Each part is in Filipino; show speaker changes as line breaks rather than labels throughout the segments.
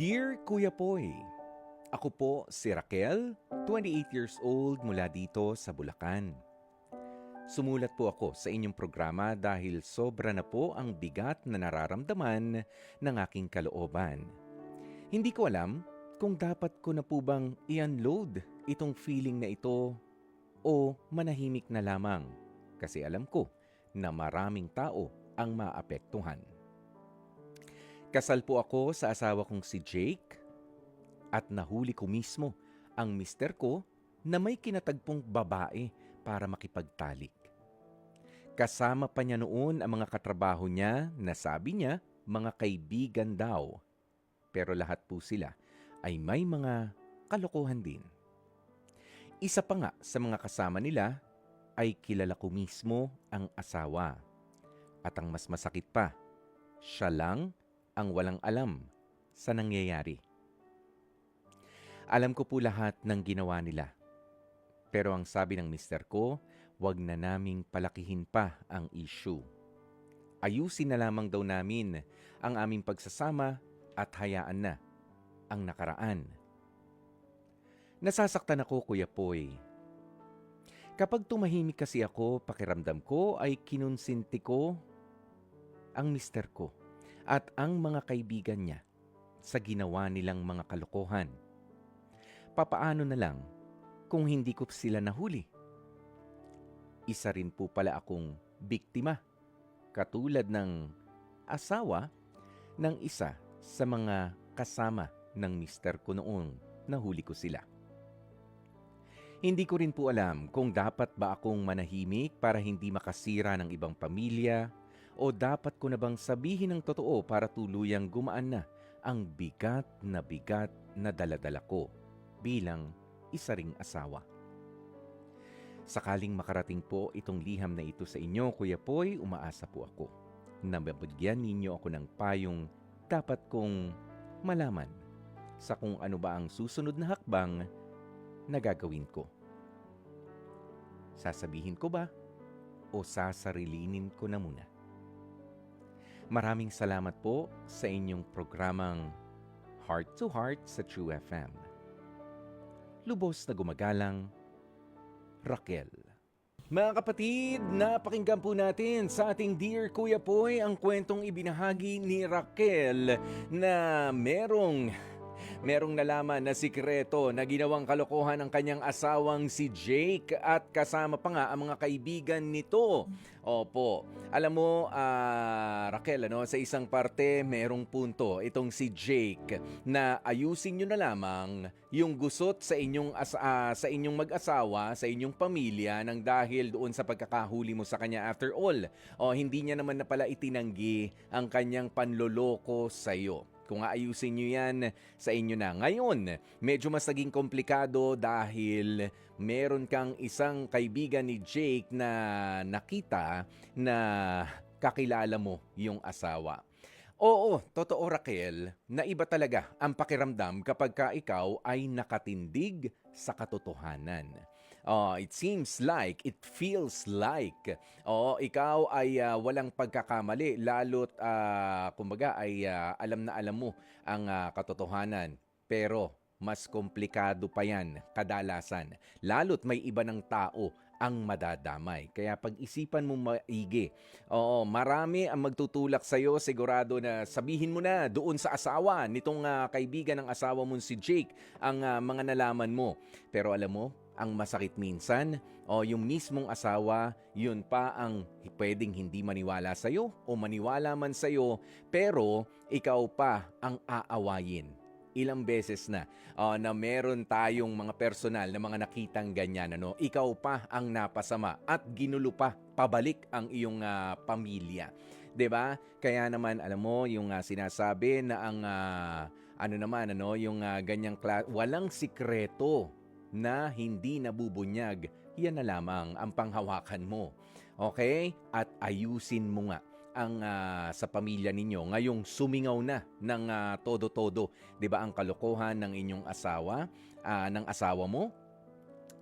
Dear Kuya Poy, ako po si Raquel, 28 years old mula dito sa Bulacan. Sumulat po ako sa inyong programa dahil sobra na po ang bigat na nararamdaman ng aking kalooban. Hindi ko alam kung dapat ko na po bang i-unload itong feeling na ito o manahimik na lamang kasi alam ko na maraming tao ang maapektuhan. Kasal po ako sa asawa kong si Jake at nahuli ko mismo ang mister ko na may kinatagpong babae para makipagtalik. Kasama pa niya noon ang mga katrabaho niya na sabi niya mga kaibigan daw. Pero lahat po sila ay may mga kalokohan din. Isa pa nga sa mga kasama nila ay kilala ko mismo ang asawa. At ang mas masakit pa, siya lang ang walang alam sa nangyayari. Alam ko po lahat ng ginawa nila. Pero ang sabi ng mister ko, wag na naming palakihin pa ang issue. Ayusin na lamang daw namin ang aming pagsasama at hayaan na ang nakaraan. Nasasaktan ako, Kuya Poy. Kapag tumahimik kasi ako, pakiramdam ko ay kinonsinti ko ang mister ko at ang mga kaibigan niya sa ginawa nilang mga kalokohan. Papaano na lang kung hindi ko sila nahuli? Isa rin po pala akong biktima, katulad ng asawa ng isa sa mga kasama ng mister ko noong nahuli ko sila. Hindi ko rin po alam kung dapat ba akong manahimik para hindi makasira ng ibang pamilya o dapat ko na bang sabihin ng totoo para tuluyang gumaan na ang bigat na bigat na daladala ko bilang isa ring asawa. Sakaling makarating po itong liham na ito sa inyo, Kuya Poy, umaasa po ako na mabagyan ninyo ako ng payong dapat kong malaman sa kung ano ba ang susunod na hakbang na gagawin ko. Sasabihin ko ba o sasarilinin ko na muna? Maraming salamat po sa inyong programang Heart to Heart sa True FM. Lubos na gumagalang, Raquel. Mga kapatid, napakinggan po natin sa ating Dear Kuya Poy ang kwentong ibinahagi ni Raquel na merong merong nalaman na sikreto na ginawang kalokohan ng kanyang asawang si Jake at kasama pa nga ang mga kaibigan nito. Opo. Alam mo, ah, Raquel, ano, sa isang parte, merong punto itong si Jake na ayusin nyo na lamang yung gusot sa inyong as, ah, sa inyong mag-asawa, sa inyong pamilya nang dahil doon sa pagkakahuli mo sa kanya after all. O hindi niya naman na pala itinanggi ang kanyang panloloko sa iyo kung aayusin nyo yan sa inyo na. Ngayon, medyo mas naging komplikado dahil meron kang isang kaibigan ni Jake na nakita na kakilala mo yung asawa. Oo, totoo Raquel, na iba talaga ang pakiramdam kapag ka ikaw ay nakatindig sa katotohanan. Oh, it seems like, it feels like, oh, ikaw ay ah, walang pagkakamali, lalo't, ah, kumbaga, ay ah, alam na alam mo ang ah, katotohanan. Pero, mas komplikado pa yan kadalasan. Lalo't may iba ng tao ang madadamay. Kaya pag-isipan mo maigi. Oo, marami ang magtutulak sa iyo, sigurado na sabihin mo na doon sa asawa nitong ah, kaibigan ng asawa mo si Jake ang ah, mga nalaman mo. Pero alam mo, ang masakit minsan o yung mismong asawa, yun pa ang pwedeng hindi maniwala sa iyo o maniwala man sa iyo pero ikaw pa ang aawayin ilang beses na uh, na meron tayong mga personal na mga nakitang ganyan ano? Ikaw pa ang napasama at ginulo pa pabalik ang iyong uh, pamilya. 'di ba? Kaya naman alam mo yung uh, sinasabi na ang uh, ano naman ano? Yung uh, ganyang kla- walang sikreto na hindi nabubunyag, yan na lamang ang panghawakan mo. Okay? At ayusin mo nga ang uh, sa pamilya ninyo ngayong sumingaw na ng uh, todo-todo, 'di ba ang kalokohan ng inyong asawa, uh, ng asawa mo?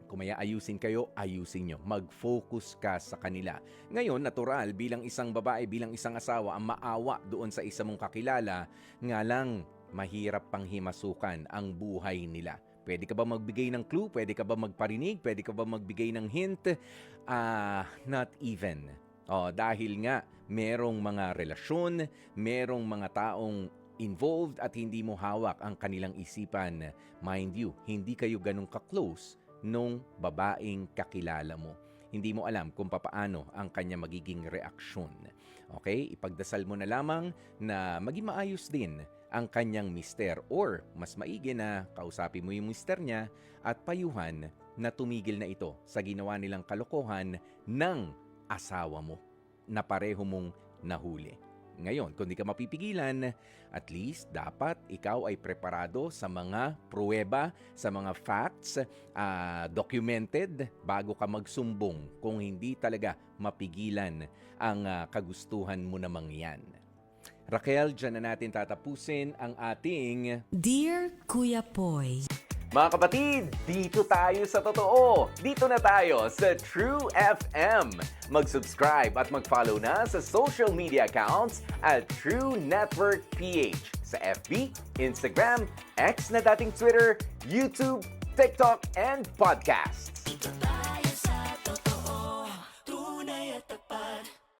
Kung may ayusin kayo, ayusin nyo. Mag-focus ka sa kanila. Ngayon, natural, bilang isang babae, bilang isang asawa, ang maawa doon sa isa mong kakilala, nga lang, mahirap pang himasukan ang buhay nila. Pwede ka ba magbigay ng clue? Pwede ka ba magparinig? Pwede ka ba magbigay ng hint? Ah, not even. Oh, dahil nga merong mga relasyon, merong mga taong involved at hindi mo hawak ang kanilang isipan. Mind you, hindi kayo ganun ka-close nung babaeng kakilala mo. Hindi mo alam kung papaano ang kanya magiging reaksyon. Okay? Ipagdasal mo na lamang na maging maayos din ang kanyang mister or mas maigi na kausapin mo yung mister niya at payuhan na tumigil na ito sa ginawa nilang kalokohan ng asawa mo na pareho mong nahuli. Ngayon, kung di ka mapipigilan, at least dapat ikaw ay preparado sa mga pruweba, sa mga facts, ah, documented bago ka magsumbong kung hindi talaga mapigilan ang ah, kagustuhan mo namang yan. Raquel, dyan na natin tatapusin ang ating
Dear Kuya Poy,
mga kapatid, dito tayo sa totoo. Dito na tayo sa True FM. Mag-subscribe at mag-follow na sa social media accounts at True Network PH sa FB, Instagram, X na dating Twitter, YouTube, TikTok, and podcasts.